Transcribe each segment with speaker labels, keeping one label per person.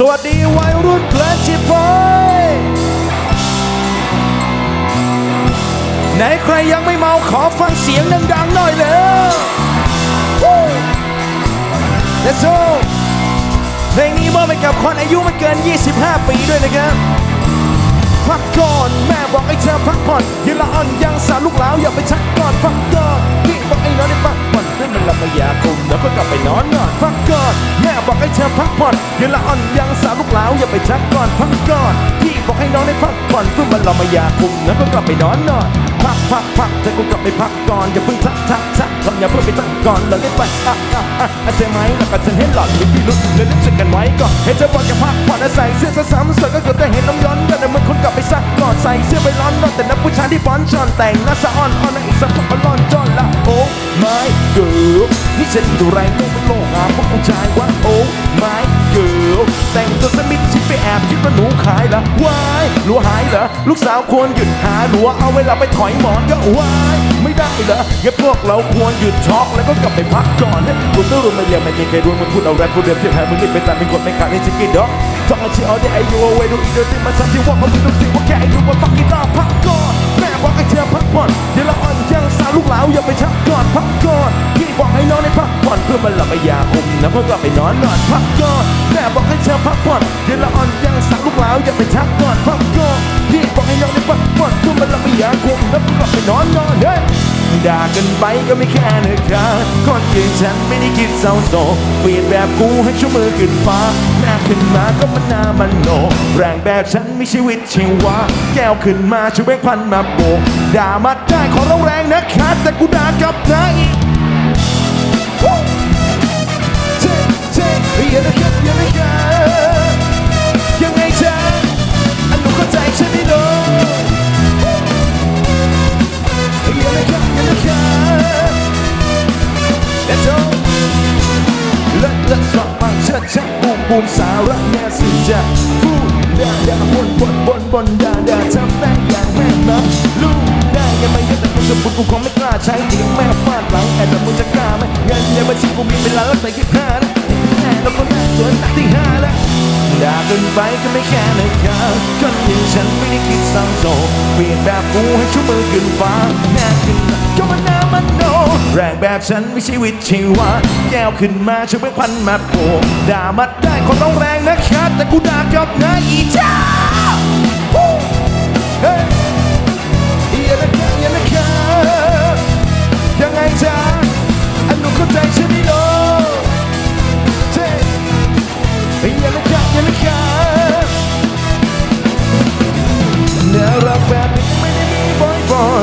Speaker 1: สวัสดีวัยรุ่นเพลนชิพอยไหนใครยังไม่เมาขอฟังเสียงดังๆหน่อยเลย Let's go เพลงนี้มอบให้กับคนอายุไม่เกิน 25 ปีด้วยนะครับ พักก่อนแม่บอกให้เธอพักผ่อนอยืนละอ่อนยังสาวลูกหลาวอย่าไปชักก่อนพักก่อนพี่บอกไอ้น้องได้พักผ่อนให้มันละมายาคุมแล้วก็กลับไปนอนนอนพักก่อนแม่บอกให้เธอพักผ่อนอยืนละอ่อนยังสาวลูกหลาวอย่าไปชักก่อนพักก่อนพี่บอกให้น้องได้พักผ่อนเพื่อมันละมายาคุมแล้วก็กลับไปนอนนอนพักพักพักแต่กูกลับไปพักก่อนอย่าเพิ่งทักทักทักก่อย่าเพิ่งไปทักก่อนเราได้ไปอะอะอะใช่ไหมแล้วก็ฉันเห็นหลอนมีพิรุษเลยนึกสึกันไว้ก่อนเห็นเธอบอกจะพักผ่อนและใส่เสื้อซ้ำๆเสื้อก็เกือบได้เห็นน้ำย้อนกันแต่เมื่อคนกลับไปซักก่อนใส่เสื้อไปร้อนนอนแต่นักผู้ชายที่ฟ้อนจอนแต่งหน้าสะอ่อนอ่อนนางอีกสักพักมาร้อนจอนละโอ้ไม่เกิลนี่จะดีเท่ไรโลกมันโลกอะพวกผู้ชายว่าโอ้ไม่เกิลแต่งตัวสมิธชิดไปแอบคิดว่าหนูขายละวายหลัวหายเหรอลูกสาวควรหยุดหาหลัวเอาเวลาไปถอยหมอนก็วาย ไม่ได้เหรองั้นพวกเราควรหยุดช็อกแล้วก็กลับไปพักก่อนกูต้องรู้ไม่เรียนไม่มีใครรู้มันพูดเอาแรปพูดเรียบเทียบแทนมึงนี่เป็นแต่เป็นคนไม่ขาดในสกินด็อกท่องไอชีออเดไอยูเอาไว้ดูอีเดอร์ที่มาทำที่ว่าเขาไม่รู้สิว่าแค่ไอ้รู้ว่าฟักกี้ตาพักก่อนแม่บอกให้เธอพักผ่อนเดี๋ยวละอ่อนยังสาวลูกหลาวอย่าไปชักก่อนพักก่อนพี่บอกให้น้องได้พักผ่อนเพื่อมันหลับไปยาคุมแล้วก็กลับไปนอนนอนพักก่อนแม่บอกให้เธอพักผ่อนเดี๋ยวละอ่อนยังสาวลูกหลาวอย่าไปชักก่อนพักก่อน พี่บอกให้น้องได้พักผ่อนเพื่อมันหลับไปยากคุมแล้วก็กลับไปนอนนอนเฮ้ยด่ากันไปก็ไม่แค่นะครับคนอย่างฉันไม่ได้คิดเศร้าโศกเปลี่ยนแบบกูให้ชั่วมือขึ้นฟ้าหน้าขึ้นมาก็มันหน้ามันโนแรงแบบฉันไม่ชีวิตชีวาแก้วขึ้นมาช่วยแบ่งพันมาโบกด่ามาได้ขอร้องแรงนะคะแต่กูด่ากลับนะอีกเจ๊เจ๊อย่านะครับอย่านะ มบูมสาระแน่สิจะพูดด่าด่าบนบนบนบนด่าด่าทำได้อย่างแม่นับลูกได้ยังไม่เยอะแต่กูจะพูดกูคงไม่กล้าใช้เดียงแม่ฟาดหลังแอนแต่มึงจะกล้าไหมเงินในบัญชีกูมีเป็นล้านแล้วใส่แค่ห้านะแน่แล้วก็น่าสวนตักที่ห้าแล้วด่ากินไปก็ไม่แค่นะครับคนอย่างฉันไม่ได้คิดสร้างโศกเปลี่ยนแบบกูให้ชั่วมือขึ้นฟ้าแน่ขึ้นก็มันน้ามันโน แรงแบบฉันไม่ใช่วิตชีวาแก้วขึ้นมาช่วยเป็นพันมาโผด่ามัดได้คนต้องแรงนะครับ แต่กูด่ากลับนะอีจ้าเฮ้ยอย่านะครับอย่านะครับยังไงจ๊ะอันนูเข้าใจฉันดีโนเจ๊อย่าละครับอย่าละครับ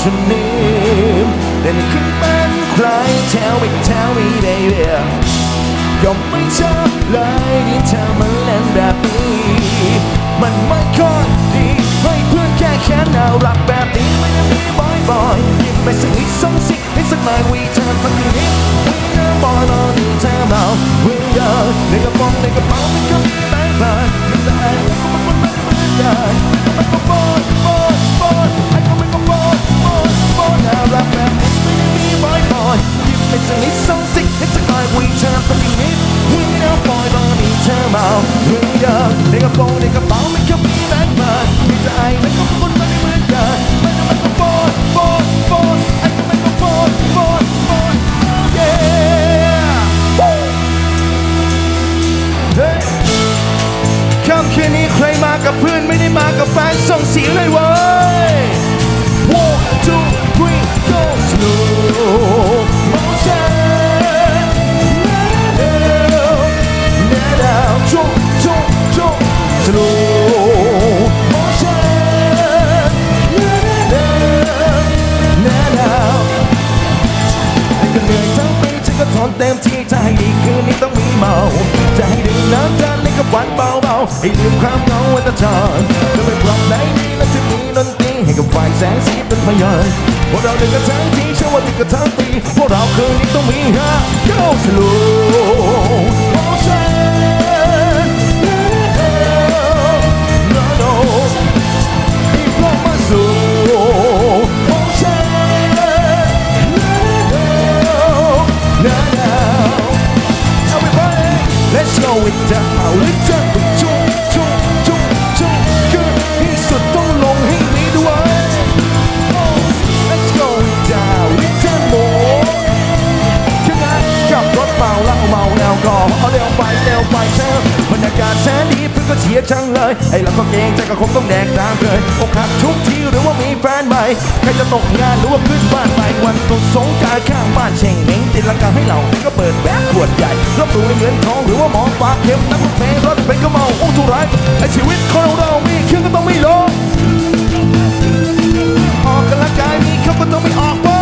Speaker 1: oh what's your name และนี่คือเป็นใคร tell me tell me baby ก็ไม่ชอบเลยที่เธอมาเล่นแบบนี้ มันไม่ค่อยดีให้เพื่อนแค่แค่น่ารักแบบนี้ไม่ได้มีบ่อยๆยิ้มไปสักนิดสองสิให้สักหน่อยวีเธอสักนิดวีเธอบอยรอดีเธอเมาวีเธอในกระป๋องในกระเป๋ามันก็มีแบงค์พันมันจะไอ้ก็มันมันไม่เหมือนกัน อยๆยิ้มไปสักนิดสองสิให้สักหน่อยวีเธอสักนิดวีเธอบอยรอดีเธอเมาวีเธอในกระป๋องในกระเป๋ามันก็มีแบงค์พันมีแต่ไอ้มันก็มันไม่เหมือนกันมันก็มันก็บอยบอยบอยไอ้ก็มันก็บอยบอยบอย yeah เฮ้ยค่ำคืนนี้ใครมากับเพื่อนไม่ได้มากับแฟนส่งเสียงเลยเว้ เต็มที่จะให้ดีคืนนี้ต้องมีเมา จะให้ดื่มน้ำจันนี้กับวันเบาๆให้ลืมความเหงาวันตะจานจะไม่ปรับไหนดีและจะมีดนตรีให้กับไฟแสงสีเป็นพยานพวกเราเดินกันทั้งทีเชื่อว่าติดกันทั้งปีพวกเราคืนนี้ต้องมีฮะ Go slow เลยไอ้เราก็เกรงใจก็คงต้องแดกตามเคยอกหักทุกทีหรือว่ามีแฟนใหม่ใครจะตกงานหรือว่าขึ้นบ้านใหม่วันตรุษสงการข้างบ้านเชงเม้งติดลังกาให้เราก็เปิดแบกขวดใหญ่รบรวยเงินทองหรือว่าหมอปากเข็มนั่งรถเมล์รถเป็นก็เมาโอ้ทุไรไอ้ชีวิตของเรามีเครื่องก็ต้องไม่ลงออกกำลังกายมีเขาก็ต้องไม่ออกไป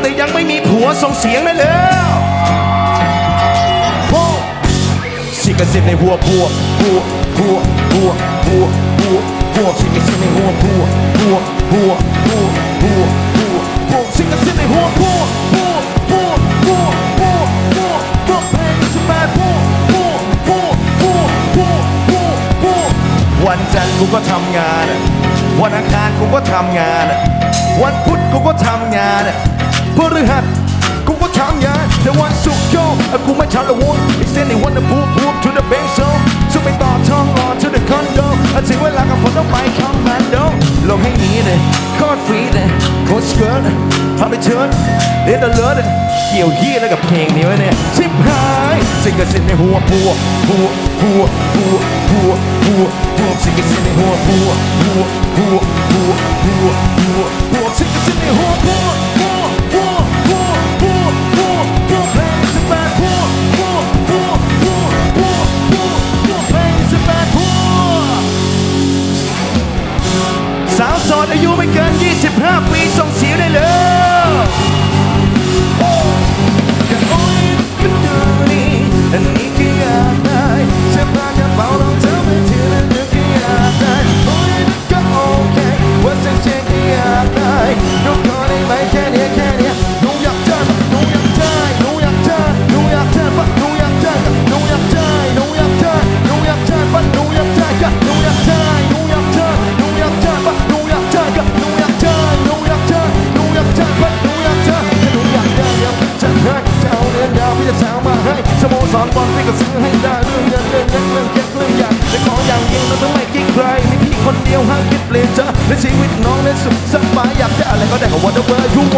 Speaker 1: แต่ยังไม่มีผัวส่งเสียงได้แล้วโอ้ชิกระสิบในหัวผัวผัวผัวผัวผัวผัวผัวชิกระสิบในหัวผัวผัวผัวผัวผัวผัวผัวชิกระสิบในหัวผัวผัวผัวผัวผัวผัวผัวเพลงสบายผัวผัวผัวผัวผัวผัวผัววันจันทร์กูก็ทำงานวันอังคารกูก็ทำงาน วันพุธกูก็ทำงาน พฤหัสกูก็ทำงานแต่วันศุกร์โยกูไม่ทำละวนอีกเส้นในวันพูพู to the bank so ซึ่งไปต่อทองรอ to the condo ถึงเวลากับผมต้องไปคอมมานโดลงให้หนีเลยคตรฟรีเลยโคตรสเกิร์ตพาไปเชิญเด็ดเลิศเกี่ยวเฮียอะไรกับเพลงนี้วะเนี่ยชิบหายสิ่งกระสิ่งในหัวพัวพัวพัวพัวพัวพัวพัวสิ่งกระสิ่งในหัวพัวพัวพัวพัวพัวพัวสิ่งกระสิ่งในหัวพัว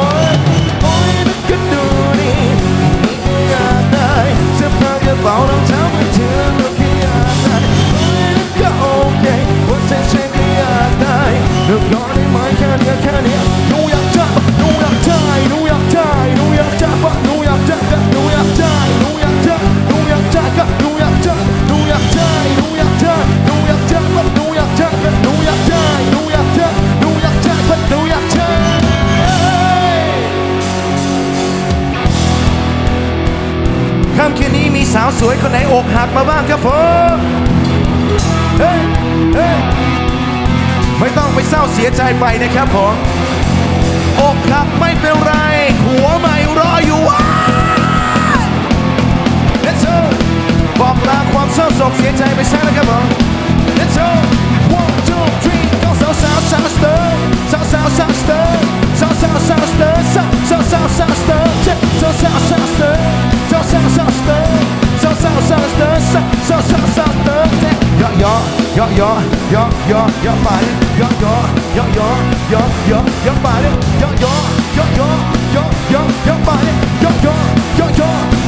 Speaker 1: whatever you want เสียใจไปนะครับผมอกหักไม่เป็นไร หัวใหม่รออยู่ว้า Let's go บอกลาความเศร้าโศกเสียใจไปซะนะครับผม Let's go one two three ต้สาวสาวสาวสเตอร์สาวสาวสาวสเตอร์สาวสาวสาวสเตอร์สาวสาวสาวสาวสเตอร์สาสาวสาวสเตอร์สาสาวสาวสเตอร์สาวสาวสาวสเตอร์สาวสาวสาวอร์ ยกยกยกยกยกยกยกไปยกยกยกยกยกยกยกไปยกยกยกยกยกยกยกไปยกยกยกยก